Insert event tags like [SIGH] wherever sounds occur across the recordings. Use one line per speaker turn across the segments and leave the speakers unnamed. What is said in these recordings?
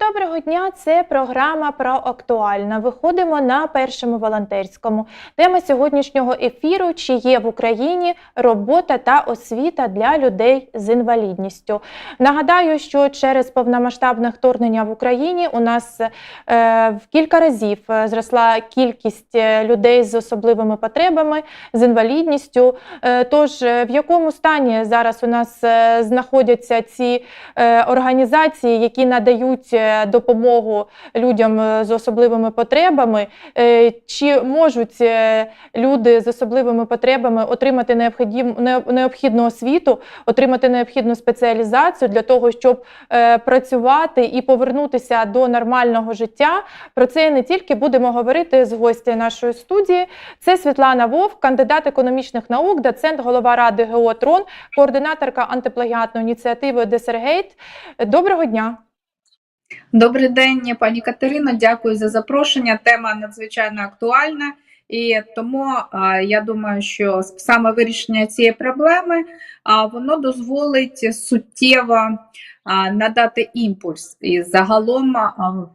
Доброго дня! Це програма про актуальне. Виходимо на першому волонтерському. Тема сьогоднішнього ефіру: чи є в Україні робота та освіта для людей з інвалідністю. Нагадаю, що через повномасштабне вторгнення в Україні у нас е, в кілька разів е, зросла кількість е, людей з особливими потребами, з інвалідністю. Е, Тож, е, в якому стані зараз у нас знаходяться ці е, організації, які надають допомогу людям е, з особливими потребами, Е, чи можуть е, люди з особливими потребами отримати необхідну, освіту, отримати необхідну спеціалізацію для того, щоб працювати і повернутися до нормального життя? Про це не тільки будемо говорити з гостя нашої студії. Це Світлана Вовк, кандидат економічних наук, доцент, голова ради ГО «Трон», координаторка антиплагіатної ініціативи Десергейт. Доброго дня!
Добрий день, пані Катерино. Дякую за запрошення. Тема надзвичайно актуальна, і тому я думаю, що саме вирішення цієї проблеми воно дозволить суттєво надати імпульс і загалом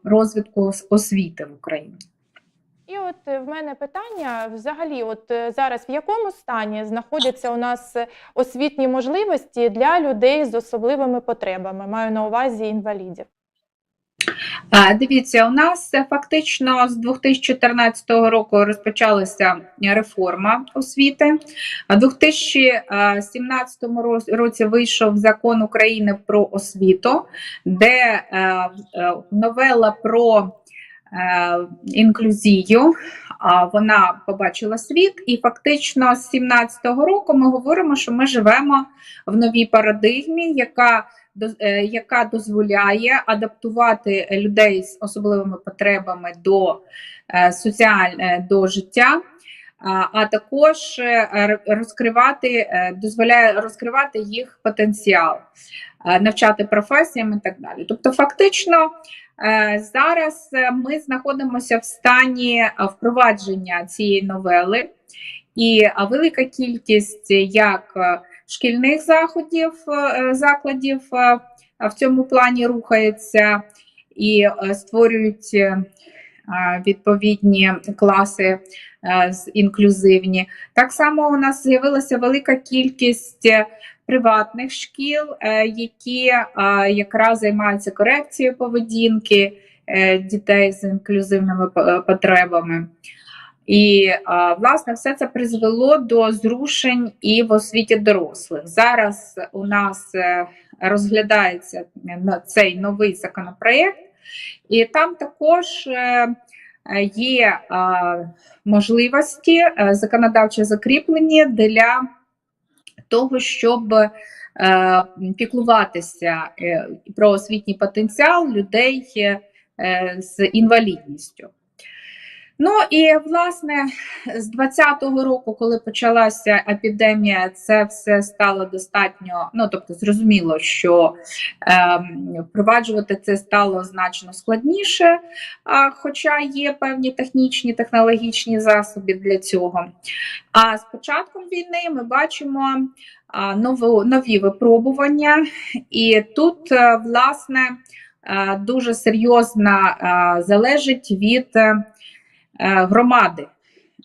розвитку освіти в Україні.
І от е, в мене питання взагалі, от е, зараз в якому стані знаходяться у нас освітні можливості для людей з особливими потребами? Маю на увазі інвалідів.
Дивіться, у нас е, фактично з 2014 року розпочалася реформа освіти. В 2017 роз- році вийшов закон України про освіту, де е, е, новела про е, інклюзію. Вона побачила світ, і фактично з 2017 року ми говоримо, що ми живемо в новій парадигмі, яка е, яка дозволяє адаптувати людей з особливими потребами до е, соціаль... е, до життя, а- також е, розкривати, е, дозволяє розкривати їх потенціал, е, навчати професіям і так далі. Тобто, фактично. е, Зараз е, ми знаходимося в стані е, впровадження цієї новели, і е, велика кількість як е, шкільних заходів, е, закладів е, в цьому плані рухається і е, створюють відповідні класи інклюзивні. Так само у нас з'явилася велика кількість приватних шкіл, які якраз займаються корекцією поведінки дітей з інклюзивними потребами. І власне все це призвело до зрушень і в освіті дорослих. Зараз у нас е, розглядається цей новий законопроєкт, і там також е, е, є можливості е, законодавчо закріплені для того, щоб е, піклуватися е, про освітній потенціал людей е, з інвалідністю. Ну і власне з 2020 року, коли почалася епідемія, це все стало достатньо. Ну тобто, зрозуміло, що ем, впроваджувати це стало значно складніше, а, хоча є певні технічні технологічні засоби для цього. А з початком війни ми бачимо а, нову, нові випробування, і тут, е, власне, е, дуже серйозно е, залежить від. Е, громади,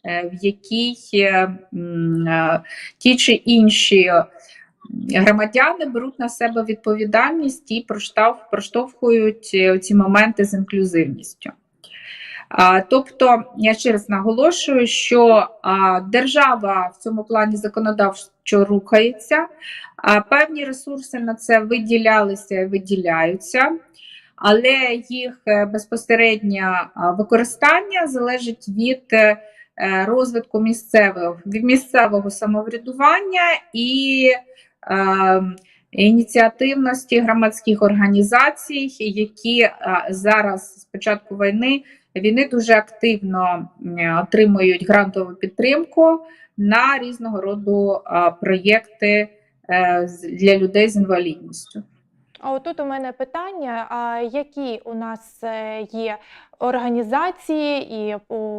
е, в якій е, ті чи інші громадяни беруть на себе відповідальність і проштовхують ці моменти з інклюзивністю. Тобто, я ще раз наголошую, що держава в цьому плані законодавчо рухається, певні ресурси на це виділялися і виділяються але їх е, безпосереднє використання залежить від е, е, розвитку місцевого, місцевого самоврядування і е, ініціативності громадських організацій, які е, зараз з початку війни війни дуже активно отримують грантову підтримку на різного роду проєкти е, для людей з інвалідністю.
А отут у мене питання: а які у нас е, є організації і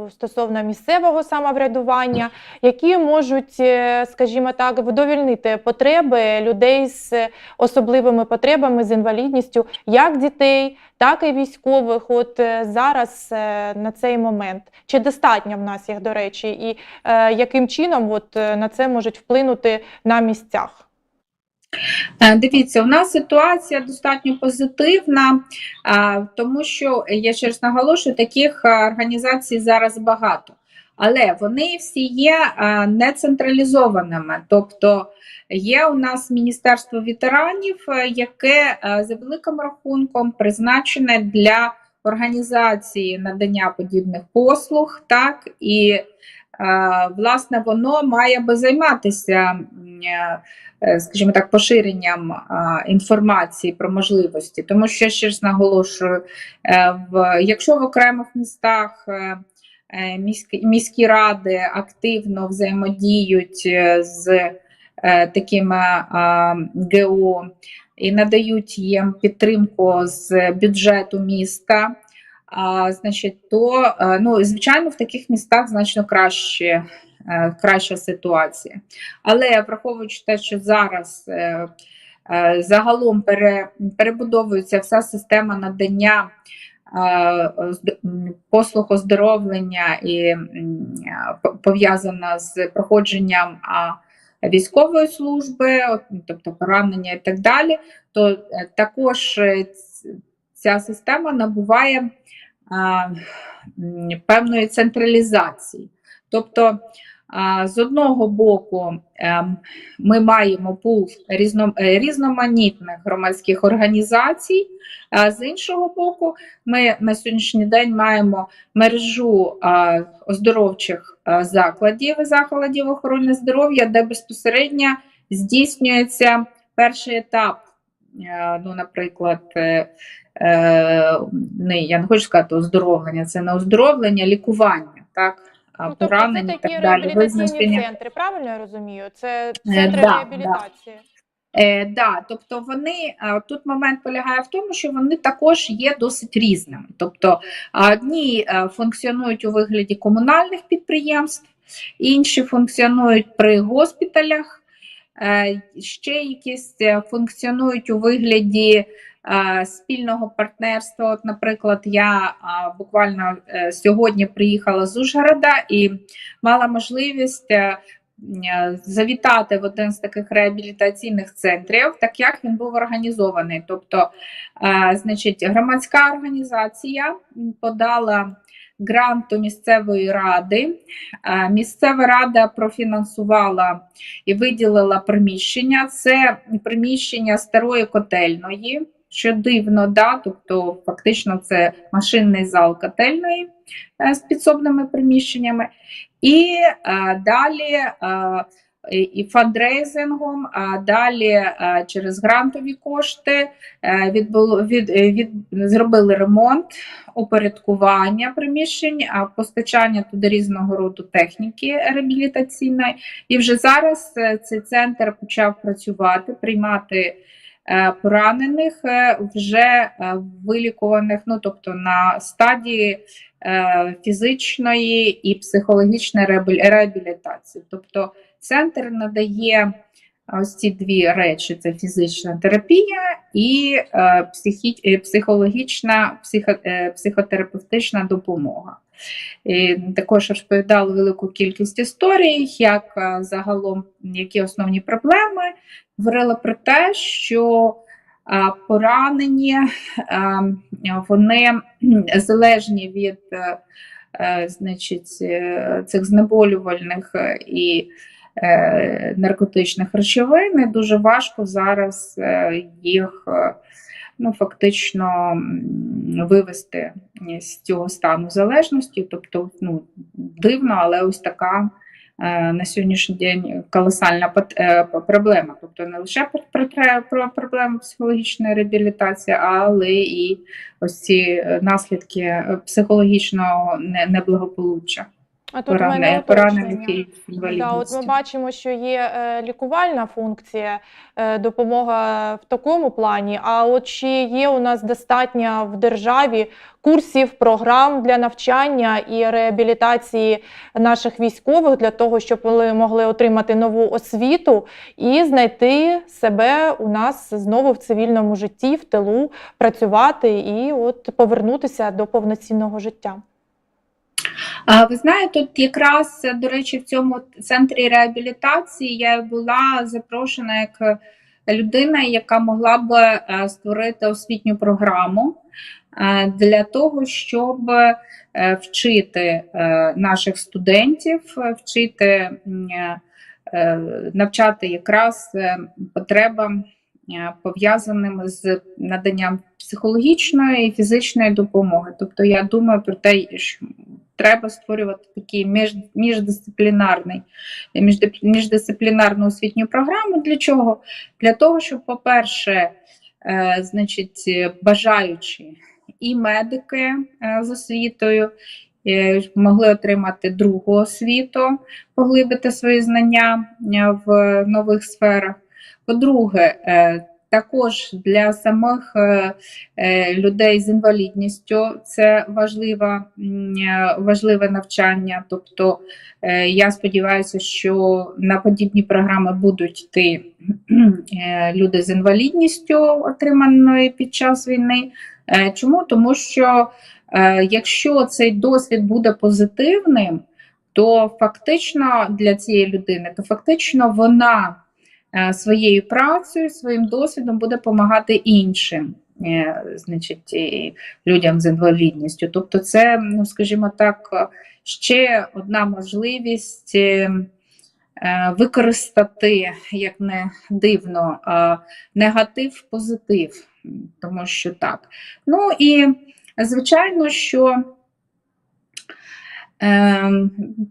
стосовно місцевого самоврядування, які можуть, е, скажімо так, вдовільнити потреби людей з особливими потребами, з інвалідністю, як дітей, так і військових. От е, зараз на цей момент чи достатньо в нас їх, до речі, і яким чином от на це можуть вплинути на місцях?
Е, Дивіться, у нас ситуація достатньо позитивна, тому що я ще раз наголошую, таких організацій зараз багато, але вони всі є а, не централізованими. Тобто є у нас Міністерство ветеранів, е, яке е, за великим рахунком призначене для організації надання подібних послуг, так і е, власне воно має би займатися. е, е, скажімо так, поширенням інформації про можливості, тому що ще ж наголошую, е, в, якщо в окремих містах міські, міські ради активно взаємодіють з такими ГО і надають їм підтримку з бюджету міста. Значить, то е, ну, звичайно в таких містах значно краще, е, краща ситуація. Але враховуючи те, що зараз е, загалом перебудовується вся система надання послуг оздоровлення і пов'язана з проходженням військової служби, тобто поранення і так далі, то також ця система набуває а, певної централізації. Тобто, а, з одного боку, ем, ми маємо пул різно, е, різноманітних громадських організацій, а з іншого боку, ми на сьогоднішній день маємо мережу а, оздоровчих а, закладів, і закладів охорони здоров'я, де безпосередньо здійснюється перший етап. Е, Ну, наприклад, е, е, не, я не хочу сказати оздоровлення, це не оздоровлення, лікування, так, а
Ну, тобто це
поранення
такі
так далі.
реабілітаційні
визначення.
центри, правильно я розумію? Це
Е,
центри
да,
реабілітації.
Е, да, тобто вони тут момент полягає в тому, що вони також є досить різними. Тобто одні функціонують у вигляді комунальних підприємств, інші функціонують при госпіталях, ще якісь е, функціонують у вигляді е, спільного партнерства. От, наприклад, я буквально е, сьогодні приїхала з Ужгорода і мала можливість. е, е, завітати в один з таких реабілітаційних центрів, так як він був організований. Тобто, е, значить, громадська організація подала грант до місцевої ради. Е, Місцева рада профінансувала і виділила приміщення. Це приміщення старої котельної. Що дивно, да? тобто фактично це машинний зал котельної е, з підсобними приміщеннями. І е, далі і- фандрейзингом, а далі е, через грантові кошти е, відбуло, від, е, від, зробили ремонт, упорядкування приміщень, постачання туди різного роду техніки реабілітаційної. І вже зараз цей центр почав працювати, приймати поранених, вже вилікуваних, ну тобто на стадії фізичної і психологічної реабілітації. Тобто центр надає ось ці дві речі: це фізична терапія і е, е, психологічна, психо, е, психотерапевтична допомога. І також розповідали велику кількість історій, як е, загалом які основні проблеми. Говорила про те, що е, поранені вони залежні від е, е, значить, е, цих знеболювальних і наркотичних речовин, і дуже важко зараз їх ну, фактично вивести з цього стану залежності. Тобто, ну, дивно, але ось така на сьогоднішній день колосальна е, проблема. Тобто не лише про, про, про проблему психологічної реабілітації, але і ось ці е, наслідки е, психологічного не- неблагополуччя.
А тут в мене
поранених
Да, от ми бачимо, що є е, лікувальна функція, е, допомога в такому плані. А от чи є у нас достатньо в державі курсів, програм для навчання і реабілітації наших військових для того, щоб вони могли отримати нову освіту і знайти себе у нас знову в цивільному житті, в тилу, працювати і от повернутися до повноцінного життя?
Ви знаєте, тут якраз, до речі, в цьому центрі реабілітації я була запрошена як людина, яка могла б е, створити освітню програму е, для того, щоб е, вчити наших студентів, вчити навчати якраз потребам е, пов'язаним з наданням психологічної і фізичної допомоги. Тобто я думаю про те, що треба створювати такий між, міждисциплінарний, міждисциплінарну освітню програму. Для чого? Для того, щоб, по-перше, е, значить, бажаючі і медики е, з освітою е, могли отримати другу освіту, поглибити свої знання е, в нових сферах. По-друге, е, також для самих е, е, людей з інвалідністю це важлива, м, е, важливе навчання. Тобто я сподіваюся, що на подібні програми будуть йти люди з інвалідністю, отриманою під час війни. Чому? Тому що якщо цей досвід буде позитивним, то фактично для цієї людини, то фактично вона своєю працею, своїм досвідом буде допомагати іншим, е, значить, людям з інвалідністю. Тобто, це, ну скажімо так, ще одна можливість. е, е, Використати, як не дивно, е, негатив позитив, тому що так. Ну і звичайно, що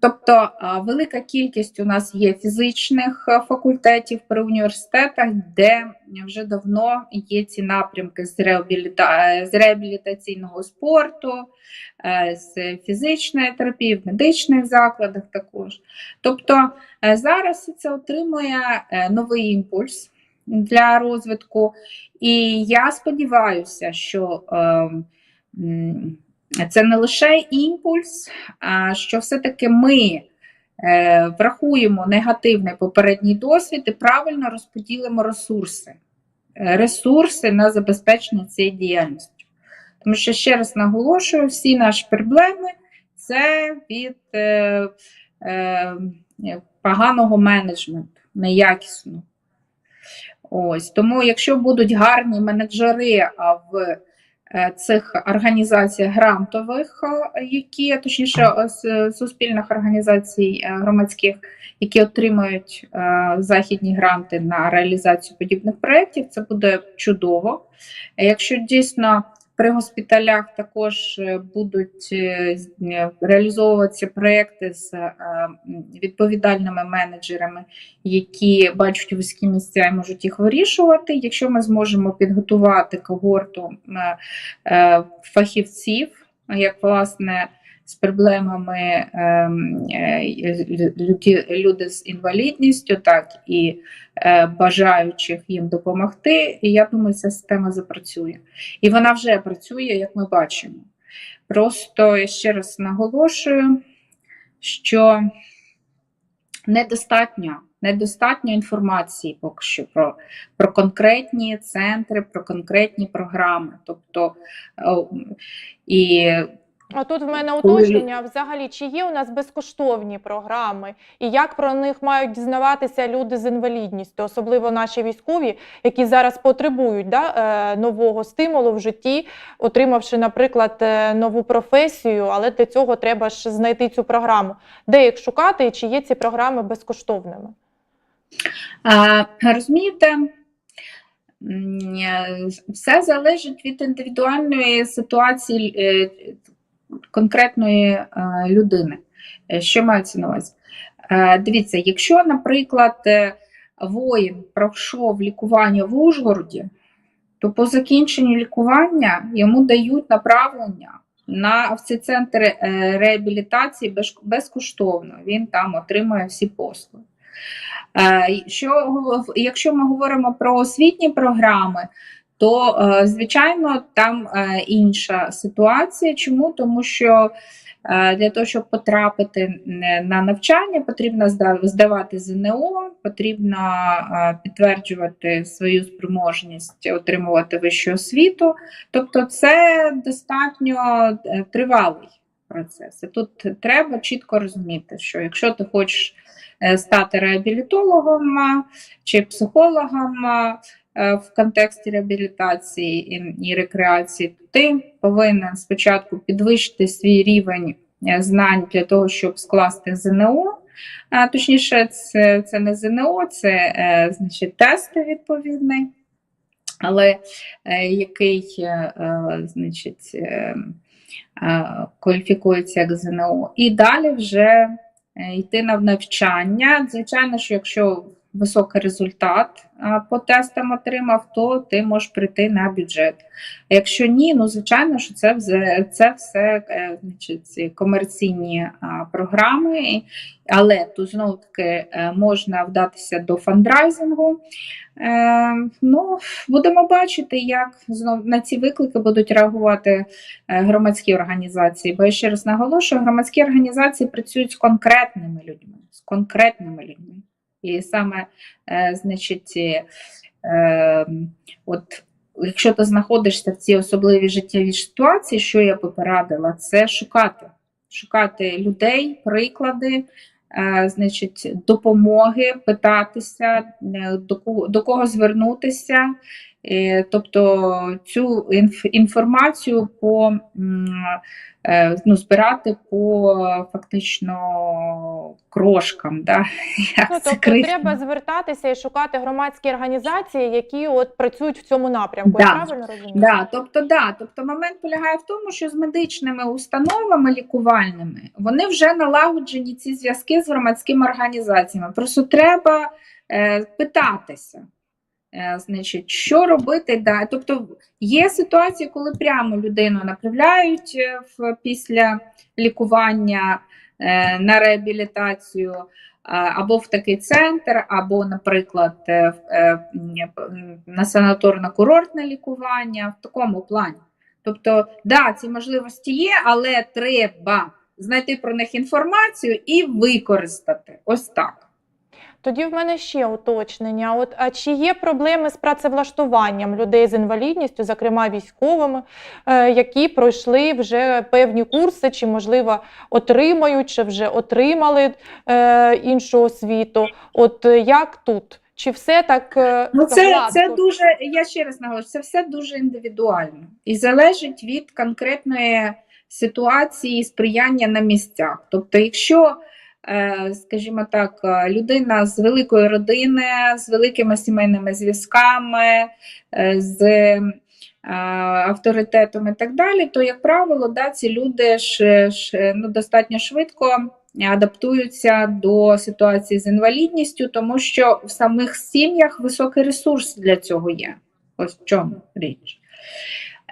Тобто велика кількість у нас є фізичних е, факультетів при університетах, де вже давно є ці напрямки з, реабіліта... е, з реабілітаційного спорту, е, з фізичної терапії, в медичних закладах також. Тобто е, зараз це отримує е, новий імпульс для розвитку, і я сподіваюся, що ем, це не лише імпульс, а що все-таки ми е, врахуємо негативний попередній досвід і правильно розподілимо ресурси, Е, ресурси на забезпечення цієї діяльності. Тому що, ще раз наголошую, всі наші проблеми це від е, е, поганого менеджменту, неякісного. Ось, тому, якщо будуть гарні менеджери в цих організацій грантових, е, які, точніше, е, суспільних організацій е, громадських, які отримують е, західні гранти на реалізацію подібних проєктів, це буде чудово. Е, Якщо дійсно при госпіталях також е, будуть е, реалізовуватися проекти з е, відповідальними менеджерами, які бачать вузькі місця і можуть їх вирішувати. Якщо ми зможемо підготувати когорту фахівців, як власне з проблемами ем, е, люди, люди з інвалідністю, так і е, бажаючих їм допомогти, і я думаю, ця система запрацює. І вона вже працює, як ми бачимо. Просто я ще раз наголошую, що недостатньо, недостатньо інформації поки що про, про конкретні центри, про конкретні програми. Тобто, і
А тут в мене уточнення взагалі, чи є у нас безкоштовні програми, і як про них мають дізнаватися люди з інвалідністю, особливо наші військові, які зараз потребують да, е, нового стимулу в житті, отримавши, наприклад, е, нову професію, але для цього треба ж знайти цю програму. Де їх шукати і чи є ці програми безкоштовними?
А, Розумієте, е, все залежить від індивідуальної ситуації конкретної е, людини. Е, Що мається на увазі? Е, Дивіться, якщо, наприклад, воїн пройшов лікування в Ужгороді, то по закінченню лікування йому дають направлення на в ці центри е, реабілітації безкоштовно. Він там отримує всі послуги. Що, якщо ми говоримо про освітні програми, то, е, звичайно, там е, інша ситуація. Чому? Тому що е, для того, щоб потрапити на навчання, потрібно здавати ЗНО, потрібно підтверджувати свою спроможність отримувати вищу освіту. Тобто, це достатньо тривалий процес. І тут треба чітко розуміти, що якщо ти хочеш стати реабілітологом чи психологом в контексті реабілітації і, рекреації, то ти повинен спочатку підвищити свій рівень е, знань для того, щоб скласти ЗНО. А, точніше, це, це не ЗНО, це е, значить, тест відповідний, але е, який е, е, значить, е, е, кваліфікується як ЗНО. І далі вже е, йти на навчання. Звичайно, що якщо високий результат по тестам отримав, то ти можеш прийти на бюджет. Якщо ні, ну звичайно, що це це все е, значить, ці комерційні програми, але тут знову таки е, можна вдатися до фандрайзингу. Е, ну, будемо бачити, як знов на ці виклики будуть реагувати громадські організації. Бо я ще раз наголошую, громадські організації працюють з конкретними людьми, з конкретними людьми. І саме, е, значить, е, е, от якщо ти знаходишся в цій особливій життєвій ситуації, що я би порадила, це шукати, шукати людей, приклади. е, Значить, допомоги, питатися, е, до кого, до кого звернутися, тобто цю інф, інформацію по, е, ну, збирати по фактично крошкам. Да? [LAUGHS] Як
Ну, тобто
крихтами.
треба звертатися і шукати громадські організації, які от працюють в цьому напрямку. Я правильно розумію?
Да, тобто, да, тобто момент полягає в тому, що з медичними установами лікувальними вони вже налагоджені ці зв'язки з громадськими організаціями. Просто треба е, питатися. Е, значить, що робити далі? Тобто є ситуації, коли прямо людину направляють е, в, після лікування е, на реабілітацію або в такий центр, або, наприклад, на санаторно-курортне лікування в такому плані. Тобто, да, ці можливості є, але треба знайти про них інформацію і використати. Ось так.
Тоді в мене ще уточнення. От а чи є проблеми з працевлаштуванням людей з інвалідністю, зокрема військовими, е, які пройшли вже певні курси, чи можливо отримають, чи вже отримали е, іншу освіту? От е, як тут? Чи все так
Ну, це, це дуже, я ще раз наголошую, це все дуже індивідуально і залежить від конкретної ситуації сприяння на місцях. Тобто, якщо, скажімо так, е, людина з великої родини, з великими сімейними зв'язками, е, з е, авторитетом і так далі, то, як правило, да, ці люди ж, ж ну, достатньо швидко адаптуються до ситуації з інвалідністю, тому що в самих сім'ях високий ресурс для цього є. Ось в чому річ.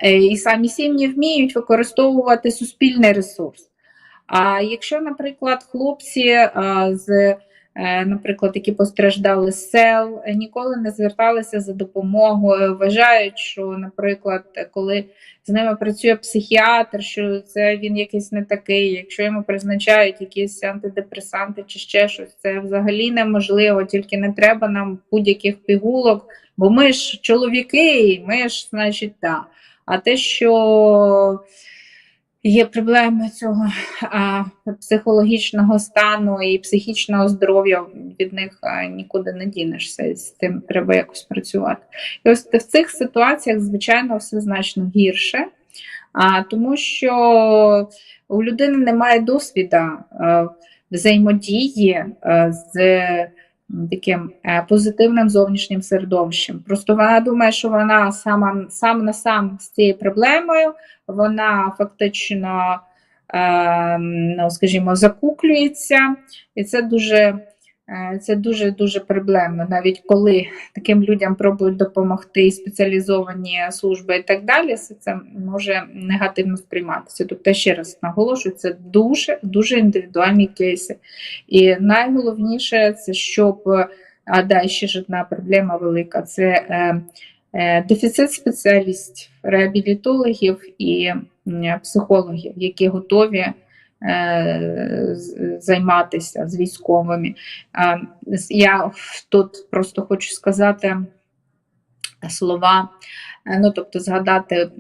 Е, І самі сім'ї вміють використовувати суспільний ресурс. А якщо, наприклад, хлопці е, з, е, наприклад, які постраждали з сел, е, ніколи не зверталися за допомогою, вважають, що, наприклад, коли з ними працює психіатр, що це він якийсь не такий, якщо йому призначають якісь антидепресанти чи ще щось, це взагалі неможливо, тільки не треба нам будь-яких пігулок, бо ми ж чоловіки, ми ж, значить, так. А те, що є проблеми цього а, психологічного стану і психічного здоров'я, від них а, нікуди не дінешся, з тим треба якось працювати. І ось в цих ситуаціях, звичайно, все значно гірше, а, тому що у людини немає досвіду а, взаємодії а, з таким е, позитивним зовнішнім середовищем. Просто вона думає, що вона сама сам на сам з цією проблемою, вона фактично, е, ну, скажімо, закуклюється, і це дуже Це дуже дуже проблемно, навіть коли таким людям пробують допомогти спеціалізовані служби і так далі, це може негативно сприйматися. Тобто, ще раз наголошую, це дуже дуже індивідуальні кейси. І найголовніше це щоб а да, ще ж одна проблема велика це е, е, дефіцит спеціалістів, реабілітологів і м, психологів, які готові е, займатися з військовими. Е, Я тут просто хочу сказати слова. е, Ну, тобто згадати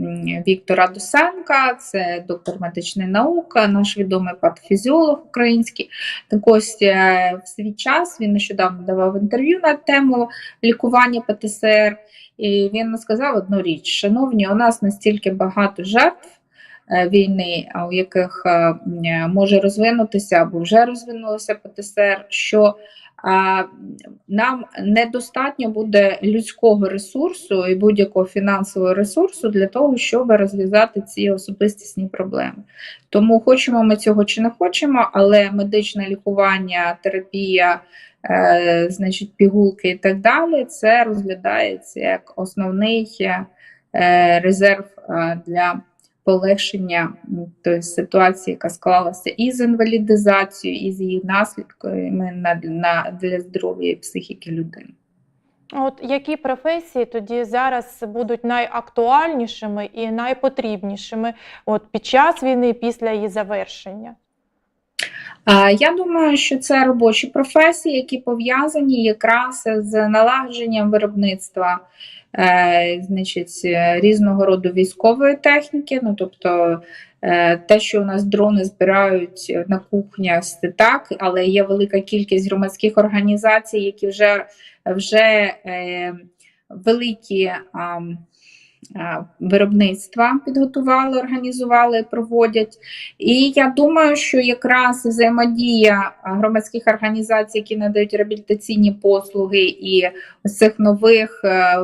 Віктора Дусенка, це доктор медичної науки, наш відомий патофізіолог український. Так ось е, в свій час він нещодавно давав інтерв'ю на тему лікування ПТСР, і він сказав одну річ: шановні, у нас настільки багато жертв е, війни, а у яких е, може розвинутися або вже розвинулося ПТСР, що нам недостатньо буде людського ресурсу і будь-якого фінансового ресурсу для того, щоб розв'язати ці особистісні проблеми. Тому хочемо ми цього чи не хочемо, але медичне лікування, терапія, е, значить, пігулки і так далі, це розглядається як основний е, резерв е, для полегшення тої ситуації, яка склалася і з інвалідизацією, і з її наслідками на, на, для здоров'я і психіки людини.
От які професії тоді зараз будуть найактуальнішими і найпотрібнішими от під час війни, після її завершення?
Я думаю, що це робочі професії, які пов'язані якраз з налагодженням виробництва е, значить, е, різного роду військової техніки. Ну, тобто е, те, що у нас дрони збирають на кухнях, це так, але є велика кількість громадських організацій, які вже, вже великі. Виробництва підготували, організували, проводять. І я думаю, що якраз взаємодія громадських організацій, які надають реабілітаційні послуги, і цих нових е,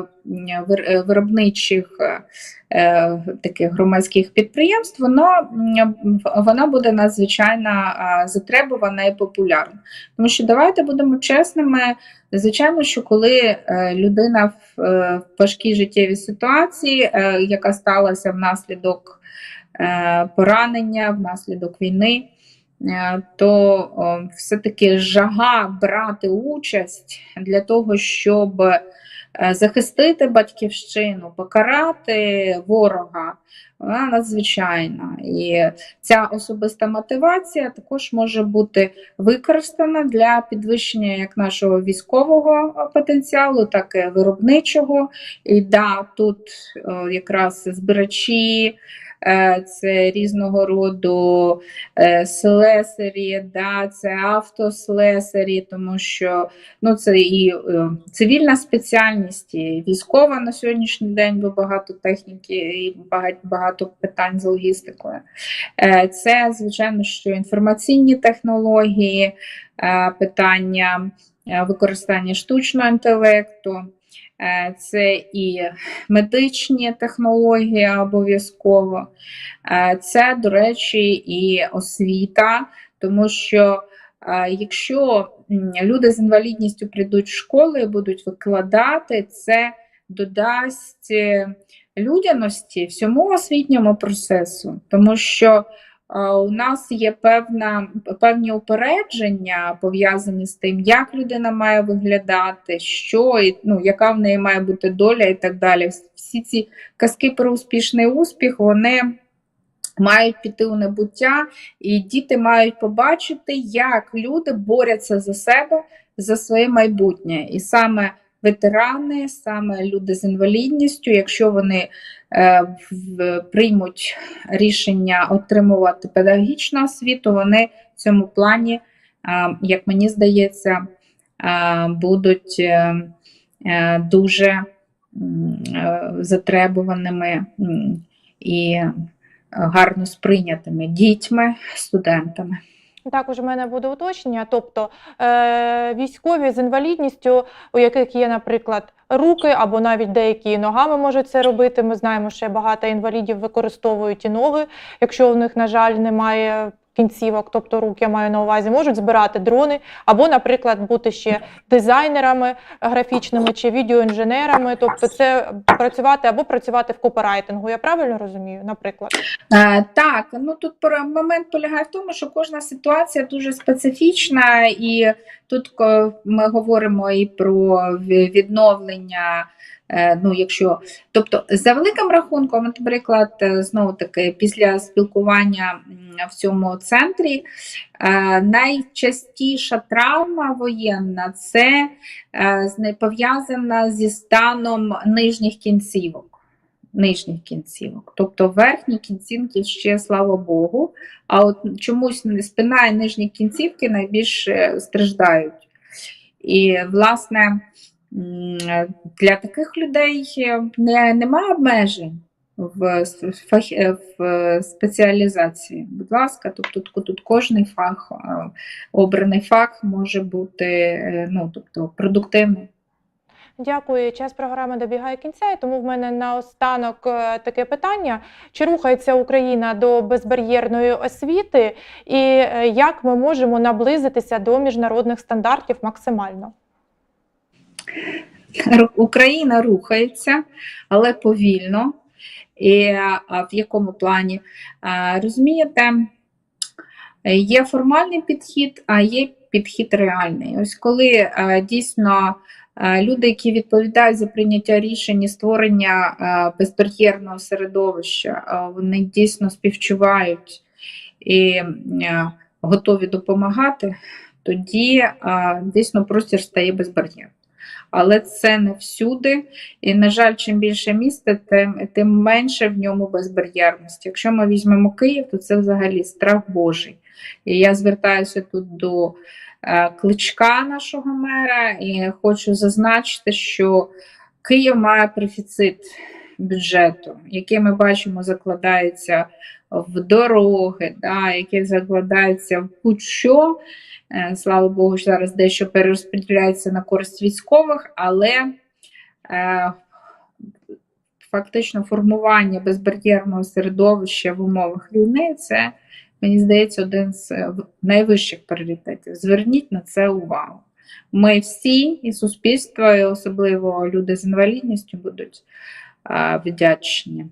виробничих е, е, таких громадських підприємств, воно, воно буде надзвичайно а, затребуване і популярне. Тому що давайте будемо чесними. Звичайно, що коли е, людина в, е, важкій життєвій ситуації, е, яка сталася внаслідок е, поранення, внаслідок війни, е, то все-таки жага брати участь для того, щоб е, захистити батьківщину, покарати ворога, вона надзвичайна. І ця особиста мотивація також може бути використана для підвищення як нашого військового потенціалу, так і виробничого. І да, тут е, якраз збирачі, е, це різного роду е, слесарі, да, це автослесарі, тому що ну, це і е, цивільна спеціальність, і військова на сьогоднішній день, бо багато техніки і багато, питань з логістикою. Е, Це, звичайно, що інформаційні технології, е, питання е, використання штучного інтелекту, е, це і медичні технології обов'язково. Е, Це, до речі, і освіта, тому що е, якщо люди з інвалідністю прийдуть в школи і будуть викладати, це додасть е, людяності всьому освітньому процесу, тому що е, у нас є певна, певні упередження пов'язані з тим, як людина має виглядати, що і ну, яка в неї має бути доля і так далі. Всі ці казки про успішний успіх, вони мають піти у небуття, і діти мають побачити, як люди борються за себе, за своє майбутнє. І саме ветерани, саме люди з інвалідністю, якщо вони е, в- приймуть рішення отримувати педагогічну освіту, вони в цьому плані, е, як мені здається, е, будуть е, е, дуже е, затребуваними і гарно сприйнятими дітьми, студентами.
Також у мене буде уточнення, тобто е, військові з інвалідністю, у яких є, наприклад, руки або навіть деякі ногами можуть це робити. Ми знаємо, що багато інвалідів використовують і ноги, якщо у них, на жаль, немає кінцівок, тобто рук я маю на увазі, можуть збирати дрони, або, наприклад, бути ще дизайнерами графічними чи відеоінженерами, тобто це працювати або працювати в копірайтингу. Я правильно розумію, наприклад?
Е, Так, ну тут момент полягає в тому, що кожна ситуація дуже специфічна, і тут ми говоримо і про відновлення. Е, Ну, якщо, тобто, за великим рахунком, наприклад, е, знову таки, після спілкування в цьому центрі, е, найчастіша травма воєнна це пов'язана зі станом нижніх кінцівок нижніх кінцівок. Тобто верхні кінцівки ще, слава Богу, а от чомусь спина і нижні кінцівки найбільше страждають. І, власне, для таких людей не, немає обмежень в, фах, е, в спеціалізації. Будь ласка, тобто тут, тут кожний фах, е, обраний фах може бути е, ну, тобто, продуктивним.
Дякую. Час програми добігає кінця, і тому в мене наостанок е, таке питання: чи рухається Україна до безбар'єрної освіти, і е, як ми можемо наблизитися до міжнародних стандартів максимально?
Україна рухається, але повільно. І в якому плані? Розумієте, є формальний підхід, а є підхід реальний. Ось коли дійсно люди, які відповідають за прийняття рішень і створення безбар'єрного середовища, вони дійсно співчувають і готові допомагати, тоді дійсно простір стає безбар'єрним. Але це не всюди. І, на жаль, чим більше міста, тим, тим менше в ньому безбар'єрності. Якщо ми візьмемо Київ, то це взагалі страх Божий. І я звертаюся тут до е, кличка нашого мера, і хочу зазначити, що Київ має профіцит бюджету, який ми бачимо, закладається в дороги, да, який закладається в будь-що. Е, Слава Богу, що зараз дещо перерозподіляється на користь військових, але е, фактично формування безбар'єрного середовища в умовах війни це, мені здається, один з е, найвищих пріоритетів. Зверніть на це увагу. Ми всі, і суспільство, і особливо люди з інвалідністю будуть вдячні.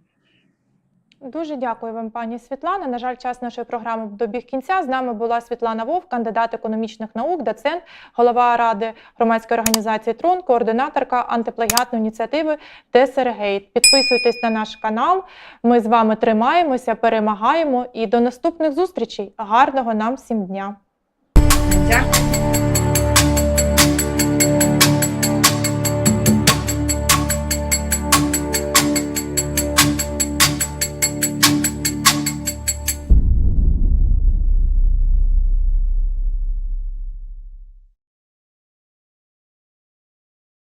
Дуже дякую вам, пані Світлана. На жаль, час нашої програми добіг кінця. З нами була Світлана Вовк, кандидат економічних наук, доцент, голова ради громадської організації Трон, координаторка антиплагіатної ініціативи Тесергейт. Підписуйтесь на наш канал. Ми з вами тримаємося, перемагаємо і до наступних зустрічей. Гарного нам всім дня!
Дякую.